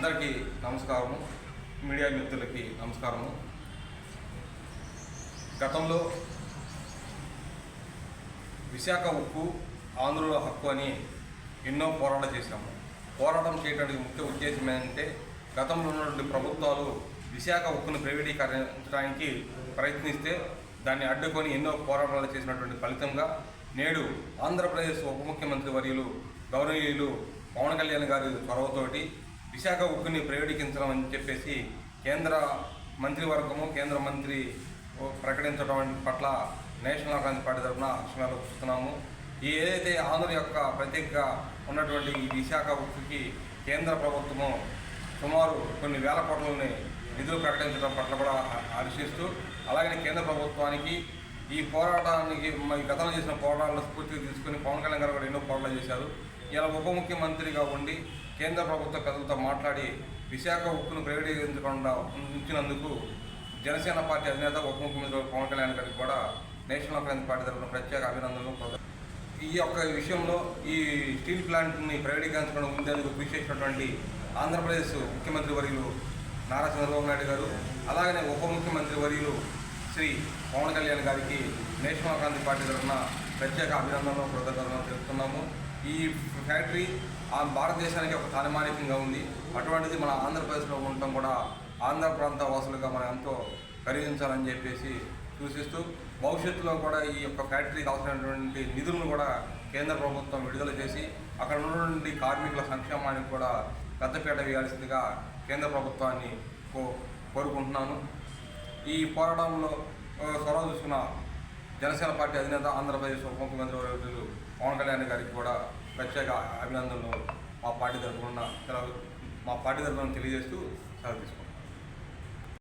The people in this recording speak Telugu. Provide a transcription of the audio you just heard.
అందరికీ నమస్కారము. మీడియా మిత్రులకి నమస్కారము. గతంలో విశాఖ ఉక్కు ఆంధ్రుల హక్కు అని ఎన్నో పోరాటాలు చేశాము. పోరాటం చేయడానికి ముఖ్య ఉద్దేశం ఏంటంటే గతంలో ఉన్నటువంటి ప్రభుత్వాలు విశాఖ ఉక్కును ప్రైవేటీకరించడానికి ప్రయత్నిస్తే దాన్ని అడ్డుకొని ఎన్నో పోరాటాలు చేసినటువంటి ఫలితంగా నేడు ఆంధ్రప్రదేశ్ ఉప ముఖ్యమంత్రి వర్యులు గౌరవీయులు పవన్ కళ్యాణ్ గారి చొరవతోటి విశాఖ ఉక్కుని ప్రైవేటీకరించడం అని చెప్పేసి కేంద్ర మంత్రివర్గము కేంద్ర మంత్రి ప్రకటించడం పట్ల నేషనల్ కాంగ్రెస్ పార్టీ తరఫున హర్షణాలు చూస్తున్నాము. ఈ ఏదైతే ఆంధ్ర యొక్క ప్రత్యేకంగా ఉన్నటువంటి ఈ విశాఖ ఉక్కుకి కేంద్ర ప్రభుత్వము సుమారు కొన్ని వేల కోట్లని నిధులు ప్రకటించడం పట్ల కూడా హర్షిస్తూ అలాగే కేంద్ర ప్రభుత్వానికి ఈ పోరాటానికి మరి గతంలో చేసిన పోరాటాలను స్ఫూర్తిగా తీసుకుని పవన్ కళ్యాణ్ గారు కూడా ఎన్నో పోరాటాలు చేశారు. ఇలా ఉప ముఖ్యమంత్రిగా ఉండి కేంద్ర ప్రభుత్వ పెద్దలతో మాట్లాడి విశాఖ ఉక్కును ప్రైవేటీకరించకుండా ఉంచినందుకు జనసేన పార్టీ అధినేత ఉప ముఖ్యమంత్రి పవన్ కళ్యాణ్ గారికి కూడా నేషనల్ ఫ్రెండ్స్ పార్టీ తరఫున ప్రత్యేక అభినందనలు. ఈ యొక్క విషయంలో ఈ స్టీల్ ప్లాంట్ని ప్రైవేటీకరించడం ఉండేందుకు కృషి చేసినటువంటి ఆంధ్రప్రదేశ్ ముఖ్యమంత్రి వర్యులు నారా చంద్రబాబు నాయుడు గారు అలాగనే ఉప ముఖ్యమంత్రి వర్యులు శ్రీ పవన్ కళ్యాణ్ గారికి నేషనల్ క్రాంతి పార్టీ తరఫున ప్రత్యేక అభినందనలు కృతజ్ఞతలు తెలుపుతున్నాము. ఈ ఫ్యాక్టరీ ఆ భారతదేశానికి ఒక తలమానికంగా ఉంది. అటువంటిది మన ఆంధ్రప్రదేశ్లో ఉండటం కూడా ఆంధ్ర ప్రాంత వాసులుగా మనం ఎంతో ఖరీదించాలని చెప్పేసి సూచిస్తూ భవిష్యత్తులో కూడా ఈ యొక్క ఫ్యాక్టరీకి అవసరమైనటువంటి నిధులను కూడా కేంద్ర ప్రభుత్వం విడుదల చేసి అక్కడ ఉన్నటువంటి కార్మికుల సంక్షేమానికి కూడా పెద్దపీట వేయాల్సిందిగా కేంద్ర ప్రభుత్వాన్ని కో కోరుకుంటున్నాను. ఈ పోరాటంలో చొరవ చూసుకున్న జనసేన పార్టీ అధినేత ఆంధ్రప్రదేశ్ ఉప ముఖ్యమంత్రి వర్యులు పవన్ కళ్యాణ్ గారికి కూడా ప్రత్యేక అభినందనలు మా పార్టీ తరఫున మా పార్టీ తరఫున తెలియజేస్తూ సెలవు తీసుకుంటాం